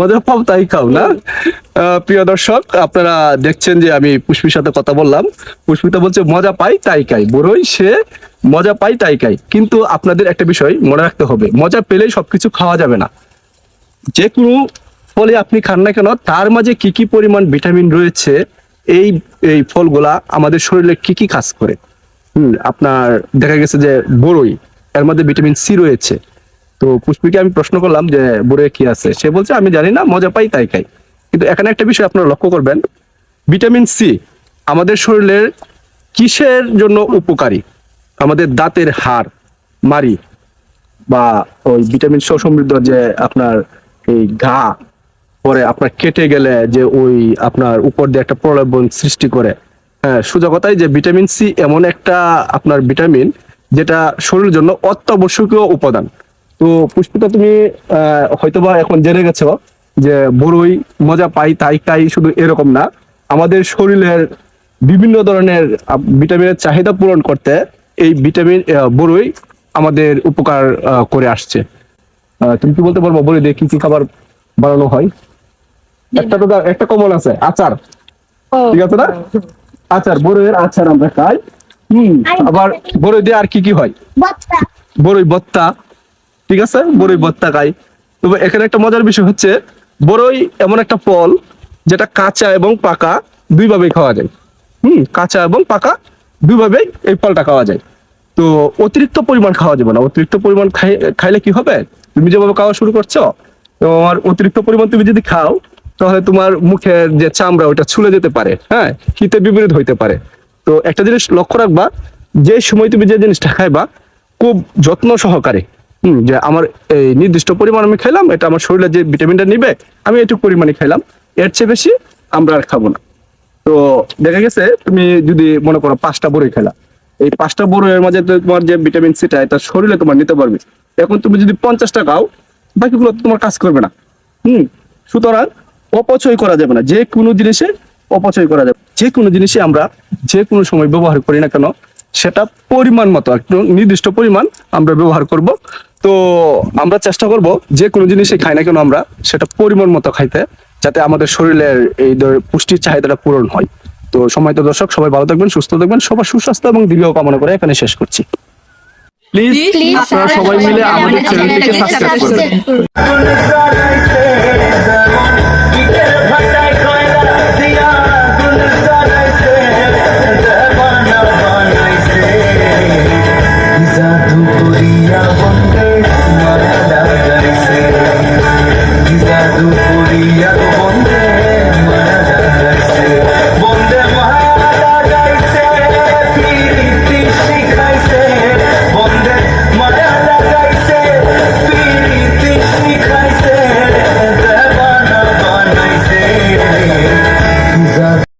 মজা পাও তাই খাও না। প্রিয় দর্শক, আপনারা দেখছেন যে আমি পুষ্পির সাথে কথা বললাম। পুষ্পিতা বলছে, মজা পাই, তাই খাই। বড়ই সে মজা পাই, তাই খাই। কিন্তু আপনাদের একটা বিষয় মনে রাখতে হবে, মজা পেলেই সবকিছু খাওয়া যাবে না। যে কোনো ফলে আপনি খান না কেন, তার মাঝে কি কি পরিমাণ ভিটামিন রয়েছে, এই এই ফলগুলা আমাদের শরীরে কি কি কাজ করে। হুম, আপনার দেখা গেছে যে বড়ই এর মধ্যে ভিটামিন সি রয়েছে। তো পুষ্পিকে আমি প্রশ্ন করলাম যে, বড়ে কি আছে? সে বলছে, আমি জানি না, মজা পাই, তাই খাই। কিন্তু এখানে একটা বিষয় আপনারা লক্ষ্য করবেন, ভিটামিন সি আমাদের শরীরের কিসের জন্য উপকারী? আমাদের দাঁতের হাড় মারি বা ওই ভিটামিন সহ সমৃদ্ধ যে আপনার এই ঘা, পরে আপনার কেটে গেলে যে ওই আপনার উপর দিয়ে একটা প্রলোভন সৃষ্টি করে। হ্যাঁ সোজা কথাই যে ভিটামিন সি এমন একটা আপনার ভিটামিন যেটা শরীরের জন্য অত্যাবশ্যকীয় উপাদান। তো পুষ্পিতা তুমি হয়তোবা এখন জেনে গেছো যে বড়ই মজা পাই তাই তাই শুধু এরকম না। আমাদের শরীরের বিভিন্ন ধরনের ভিটামিনের চাহিদা পূরণ করতে এই ভিটামিন বড়ই আমাদের উপকার করে আসছে। তুমি কি বলতে পারব বড়ই দিয়ে কি কি খাবার বানানো হয়? একটা তো একটা কমন আছে আচার। ঠিক আছে না? আচার বড়ইয়ের আচার আমরা খাই। হম আবার বড়ই দিয়ে আর কি কি হয়? বড়ই বত্তা। ঠিক আছে? বড়ই বত্তা খাই। তবে এখানে একটা মজার বিষয় হচ্ছে বড়ই এমন একটা ফল যেটা কাঁচা এবং পাকা দুইভাবেই খাওয়া যায়। হুম, কাঁচা এবং পাকা দুইভাবেই এই ফলটা খাওয়া যায়। তো অতিরিক্ত পরিমাণ খাওয়া যাবে না। অতিরিক্ত পরিমাণ খাইলে কি হবে? তুমি যেভাবে খাওয়া শুরু করছ তোমার অতিরিক্ত পরিমাণ তুমি যদি খাও, তাহলে তোমার মুখের যে চামড়া ওটা ছুলে যেতে পারে। হ্যাঁ হিতে বিপরীত হইতে পারে। তো একটা জিনিস লক্ষ্য রাখবা, যে সময় তুমি যে জিনিসটা খাইবা, খুব যত্ন সহকারে যে আমার এই নির্দিষ্ট পরিমাণ আমি খাইলাম, এটা আমার শরীরে যে ভিটামিনটা নিবে, আমি এটুকু পরিমাণে খাইলাম। এর চেয়ে বেশি আমরা আর খাব না। তো দেখা গেছে, তুমি যদি মনে করো পাঁচটা বড়ই খেলা এই পাঁচটা বড়ইয়ের মাঝে তোমার যে ভিটামিন সিটা এটা শরীরে তোমার নিতে পারবে। এখন তুমি যদি পঞ্চাশটা খাও, বাকিগুলো তোমার কাজ করবে না। হুম, সুতরাং অপচয় করা যাবে না। যে কোনো জিনিসে অপচয় করা যাবে। যে কোনো জিনিসে আমরা যে কোনো সময় ব্যবহার করি না কেন, সেটা পরিমাণ মতো নির্দিষ্ট পরিমাণ আমরা ব্যবহার করব। তো আমরা চেষ্টা করব যে কোনো জিনিসই খাই না কেন আমরা সেটা পরিমাণ মতো খাইতে যাতে আমাদের শরীরের এই ধর- পুষ্টির চাহিদাটা পূরণ হয়। তো সময় তো দর্শক সবাই ভালো থাকবেন সুস্থ থাকবেন সবার সুস্বাস্থ্য এবং দীর্ঘ কামনা করে এখানে শেষ করছি। প্লিজ আপনারা সবাই মিলে আমাদের চ্যানেলটিকে সাবস্ক্রাইব করবেন